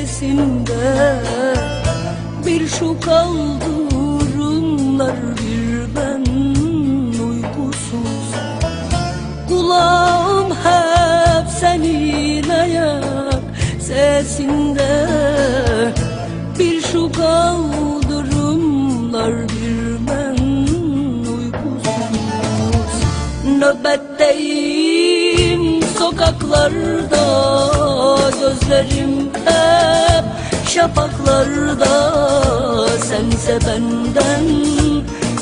sesinde Bir şu kaldırımlar bir ben uykusuz. Kulağım hep senin ayak sesinde. Bir şu kaldırımlar bir ben uykusuz. Nöbetteyim sokaklarda Gözlerim şafaklarda Sense benden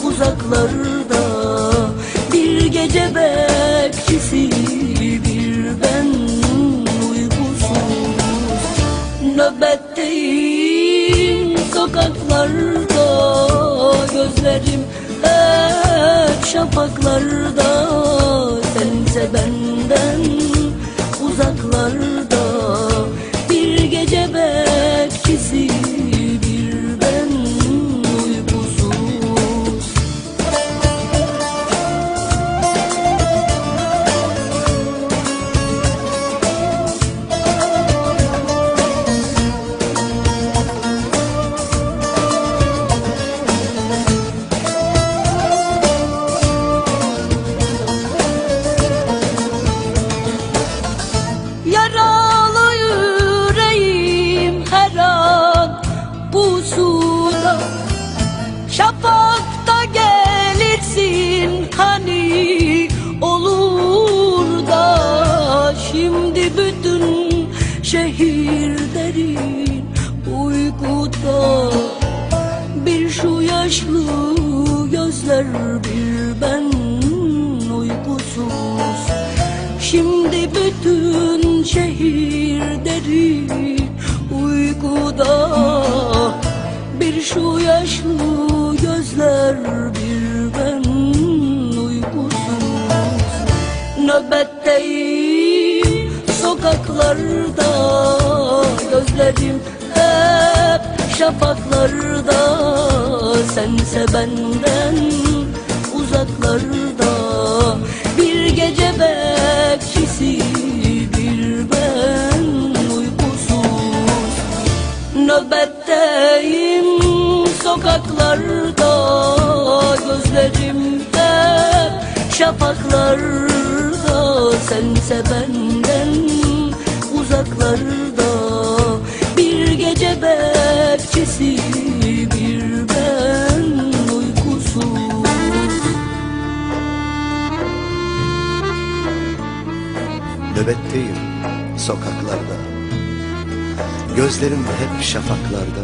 uzaklarda. Bir gece bekçisi bir ben uykusuz. Nöbetteyim sokaklarda Gözlerim hep şafaklarda pusuda Şafakta gelirsin hani olur da Şimdi bütün şehir derin uykuda. Bir şu yaşlı gözler bir ben uykusuz. Şimdi bütün şehir derin uykuda şu yaşlı gözler bir ben uykusuz? Nöbetteyim sokaklarda Gözlerim hep şafaklarda. Sense benden uzaklarda Bir gece bekçisi bir ben uykusuz. Nöbetteyim sokaklarda Gözlerim hep şafaklarda Sense benden uzaklarda. Bir gece bekçisi bir ben uykusuz Nöbetteyim sokaklarda. Gözlerim hep şafaklarda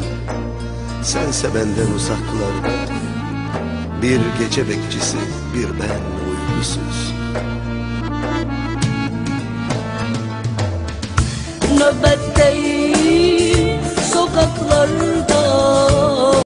Sense benden uzaklarda Bir gece bekçisi bir ben uykusuz